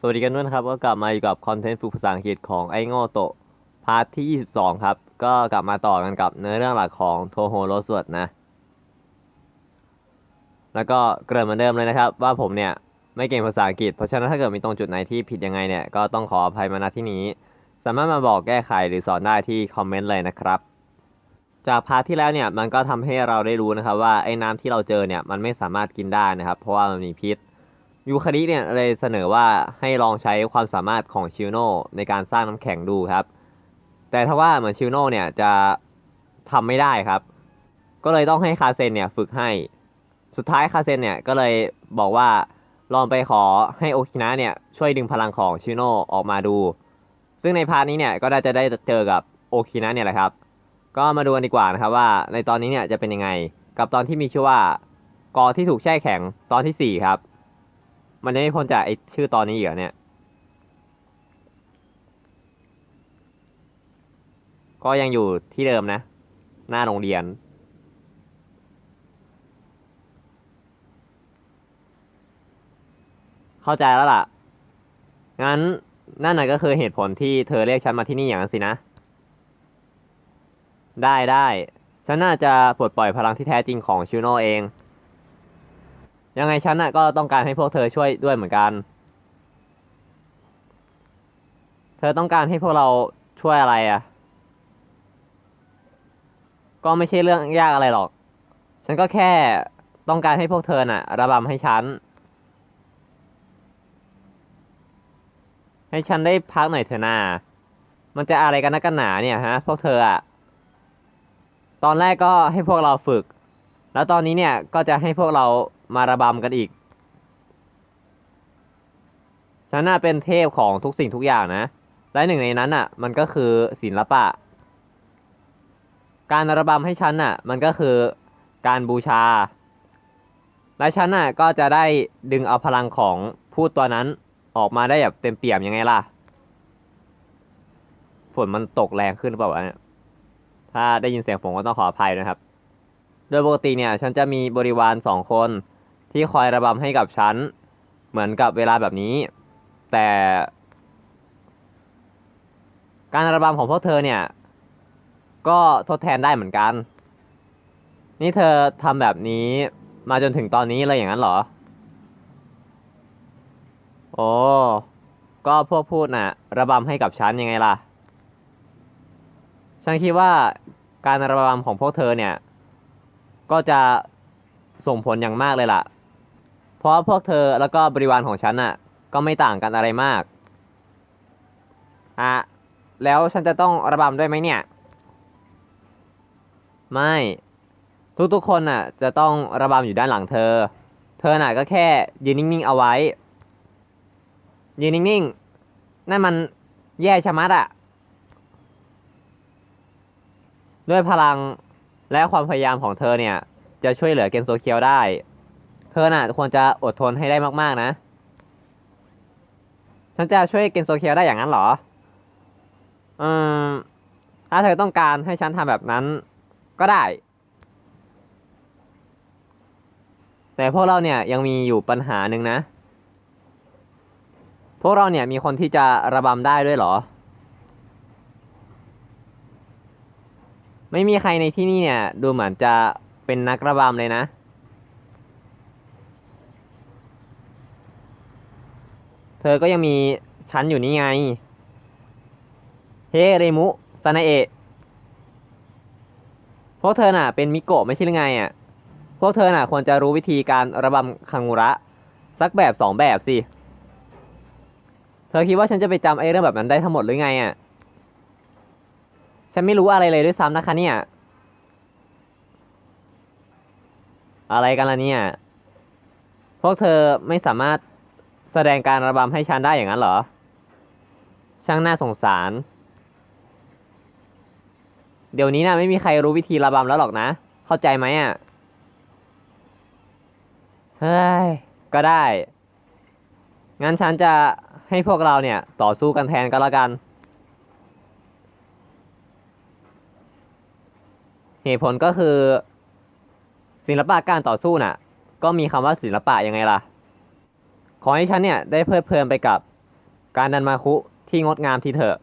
สวัสดีกันด้วยนะครับ ก็กลับมาอยู่กับคอนเทนต์ฝึกภาษาอังกฤษของไอโง่โตะพาร์ทที่ 22 ครับ ก็กลับมาต่อกันกับเนื้อเรื่องหลักของโทโฮโรสวดนะ แล้วก็เกริ่นเหมือนเดิมเลยนะครับ ว่าผมเนี่ย ไม่เก่งภาษาอังกฤษ เพราะฉะนั้นถ้าเกิดมีตรงจุดไหนที่ผิดยังไงเนี่ย ก็ต้องขออภัยมาณที่นี้ สามารถมาบอกแก้ไขหรือสอนได้ที่คอมเมนต์เลยนะครับ จากพาร์ทที่แล้วเนี่ยมันก็ทำให้เราได้รู้นะครับว่าไอ้น้ำที่เราเจอเนี่ยมันไม่สามารถกินได้นะครับ เพราะว่ามันมีพิษ ยูคาริเนี่ยเลยเสนอว่าให้ลองใช้ความสามารถของชิโน่ในการสร้างน้ำแข็งดูครับ แต่ถ้าว่าเหมือนชิโน่เนี่ยจะทำไม่ได้ครับ ก็เลยต้องให้คาเซนเนี่ยฝึกให้ สุดท้ายคาเซนเนี่ยก็เลยบอกว่าลองไปขอให้โอคินะเนี่ยช่วยดึงพลังของชิโน่ออกมาดู ซึ่งในพาร์ทนี้เนี่ยก็ได้จะได้เจอกับโอคินะเนี่ยแหละครับ ก็มาดูกันดีกว่านะครับว่าในตอนนี้เนี่ยจะเป็นยังไง กับตอนที่มีชื่อว่ากอที่ถูกแช่แข็งตอนที่สี่ครับ มันจะไม่พ้นจากไอชื่อตอนนี้อีกเหรอเนี่ย ก็ยังอยู่ที่เดิมนะ หน้าโรงเรียน เข้าใจแล้วล่ะ งั้นนั่นน่ะก็คือเหตุผลที่เธอเรียกฉันมาที่นี่อย่างนั้นสินะ ได้ได้ ฉันน่าจะปลดปล่อยพลังที่แท้จริงของชิโนเอง ยังไงฉันน่ะก็ต้องการให้พวกเธอช่วยด้วยเหมือนกัน เธอต้องการให้พวกเราช่วยอะไรอะ ก็ไม่ใช่เรื่องยากอะไรหรอก ฉันก็แค่ต้องการให้พวกเธอน่ะ ระบำให้ฉัน ให้ฉันได้พักหน่อยเถอะนามันจะอะไรกันนักกันหนาเนี่ยฮะ พวกเธออะตอนแรกก็ให้พวกเราฝึก แล้วตอนนี้เนี่ยก็จะให้พวกเรา มาระบำกันอีก ฉันน่าเป็นเทพของทุกสิ่งทุกอย่างนะ และหนึ่งในนั้นอะ มันก็คือศิลปะ การระบำให้ฉันน่ะ มันก็คือการบูชา และฉันน่ะก็จะได้ดึงเอาพลังของพูดตัวนั้นออกมาได้แบบเต็มเปี่ยมยังไงล่ะ ฝนมันตกแรงขึ้นหรือเปล่าวะเนี่ยถ้าได้ยินเสียงผมก็ต้องขออภัยนะครับ โดยปกติเนี่ย ฉันจะมีบริวารสองคน ที่คอยระบำให้กับฉัน เหมือนกับเวลาแบบนี้ แต่ การระบำของพวกเธอเนี่ย ก็ทดแทนได้เหมือนกัน นี่เธอทำแบบนี้มาจนถึงตอนนี้เลยอย่างนั้นเหรอ โอ้ก็พวกพูดน่ะ ระบำให้กับฉันยังไงล่ะ ฉันคิดว่าการระบำของพวกเธอเนี่ย ก็จะส่งผลอย่างมากเลยล่ะ เพราะพวกเธอแล้วก็บริวารของฉันน่ะ ก็ไม่ต่างกันอะไรมาก อะ แล้วฉันจะต้องระบำด้วยไหมเนี่ย ไม่ ทุกๆคนน่ะ จะต้องระบำอยู่ด้านหลังเธอ เธอน่ะก็แค่ยืนนิ่งๆเอาไว้ ยืนนิ่งๆ นั่นมันแย่ชะมัดอะด้วยพลังและความพยายามของเธอเนี่ย จะช่วยเหลือเกนโซเคียวได้ ธอน่ะควรจะอดทนให้ได้มากๆนะ ฉันจะช่วยเกนโซเคียวได้อย่างนั้นเหรอ อืม ถ้าเธอต้องการให้ฉันทำแบบนั้นก็ได้ แต่พวกเราเนี่ยยังมีอยู่ปัญหาหนึ่งนะ พวกเราเนี่ยมีคนที่จะระบำได้ด้วยเหรอ ไม่มีใครในที่นี่เนี่ย ดูเหมือนจะเป็นนักระบำเลยนะ ธอก็ยังมีฉันอยู่นี่ไง เฮเรมุซานาเอะพวกเธอน่ะเป็นมิโกะไม่ใช่หรือไงอะ พวกเธอน่ะควรจะรู้วิธีการระบำคังุระ สักแบบสองแบบสิ เธอคิดว่าฉันจะไปจำไอ้เรื่องแบบนั้นได้ทั้งหมดหรือไงอะ ฉันไม่รู้อะไรเลยด้วยซ้ำนะคะเนี่ย อะไรกันล่ะเนี่ย พวกเธอไม่สามารถ แสดงการระบำให้ฉันได้อย่างนั้นเหรอ ช่างน่าสงสาร เดี๋ยวนี้นะไม่มีใครรู้วิธีระบำแล้วหรอกนะ เข้าใจไหมอะ เฮ้ย ก็ได้ งั้นฉันจะให้พวกเราเนี่ย ต่อสู้กันแทนก็แล้วกัน เหตุผลก็คือ ศิลปะการต่อสู้น่ะ ก็มีคำว่าศิลปะยังไงล่ะ อให้ฉันเนี่ยได้เพลิดเพลินไปกับการดันมาคุที่งดงามทีเถอะ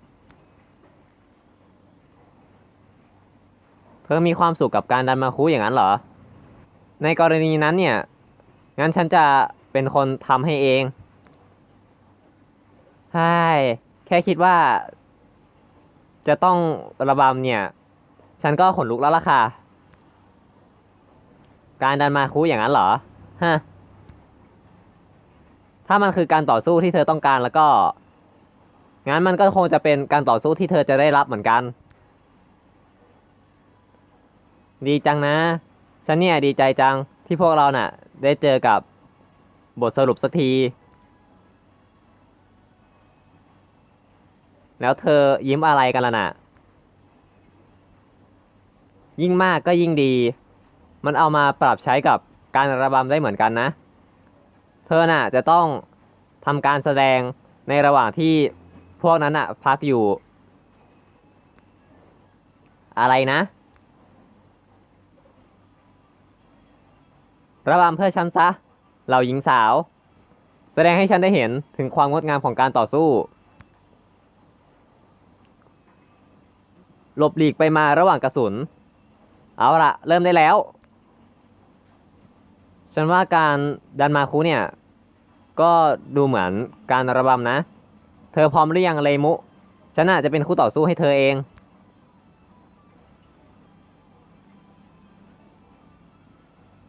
เธอมีความสุขกับการดันมาคุอย่างนั้นเหรอ ในกรณีนั้นเนี่ย งั้นฉันจะเป็นคนทำให้เองใช่แค่คิดว่า จะต้องระบำเนี่ย ฉันก็ขนลุกแล้วล่ะค่ะ การดันมาคุอย่างนั้นเหรอ ฮะ ถ้ามันคือการต่อสู้ที่เธอต้องการแล้วก็ งั้นมันก็คงจะเป็นการต่อสู้ที่เธอจะได้รับเหมือนกัน ดีจังนะ ฉันเนี่ยดีใจจังที่พวกเราน่ะ ได้เจอกับบทสรุปสักที แล้วเธอยิ้มอะไรกันล่ะน่ะ ยิ่งมากก็ยิ่งดี มันเอามาปรับใช้กับการระบำได้เหมือนกันนะ เธอน่ะจะต้องทำการแสดงในระหว่างที่พวกนั้นน่ะ พักอยู่ อะไรนะ ระบำเพื่อฉันซะ เหล่าหญิงสาว แสดงให้ฉันได้เห็นถึงความงดงามของการต่อสู้ หลบหลีกไปมาระหว่างกระสุน เอาละเริ่มได้แล้ว ฉันว่าการดันมาคุเนี่ย ก็ดูเหมือนการระบำนะ เธอพร้อมหรือยังเลมุ ฉันอาจจะเป็นคู่ต่อสู้ให้เธอเอง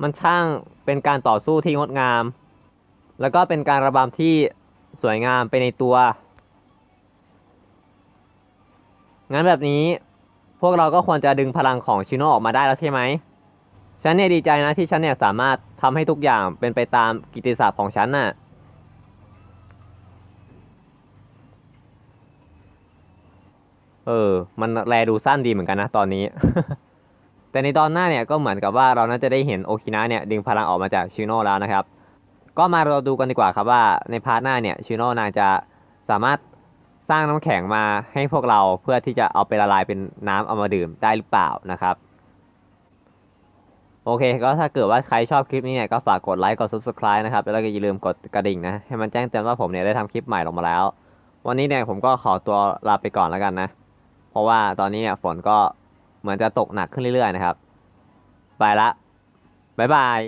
มันช่างเป็นการต่อสู้ที่งดงาม แล้วก็เป็นการระบำที่สวยงามไปในตัว งั้นแบบนี้พวกเราก็ควรจะดึงพลังของชิโนออกมาได้แล้วใช่ไหม ฉันเนี่ยดีใจนะที่ฉันเนี่ยสามารถทำให้ทุกอย่างเป็นไปตามกิติศัพท์ของฉันน่ะ เออ มันแลดูสั้นดีเหมือนกันนะตอนนี้ แต่ในตอนหน้าเนี่ยก็เหมือนกับว่าเราน่าจะได้เห็นโอคินะเนี่ยดึงพลังออกมาจากชิโน่แล้วนะครับ ก็มาเราดูกันดีกว่าครับว่าในพาร์ทหน้าเนี่ยชิโน่นางจะสามารถสร้างน้ำแข็งมาให้พวกเราเพื่อที่จะเอาไปละลายเป็นน้ำเอามาดื่มได้หรือเปล่านะครับ โอเค ก็ถ้าเกิดว่าใครชอบคลิปนี้เนี่ยก็ฝากกดไลค์กด subscribe นะครับ แล้วก็อย่าลืมกดกระดิ่งนะ ให้มันแจ้งเตือนว่าผมเนี่ยได้ทำคลิปใหม่ลงมาแล้ว วันนี้เนี่ยผมก็ขอตัวลาไปก่อนแล้วกันนะ เพราะว่าตอนนี้เนี่ยฝนก็เหมือนจะตกหนักขึ้นเรื่อยๆนะครับ ไปละบ๊ายบาย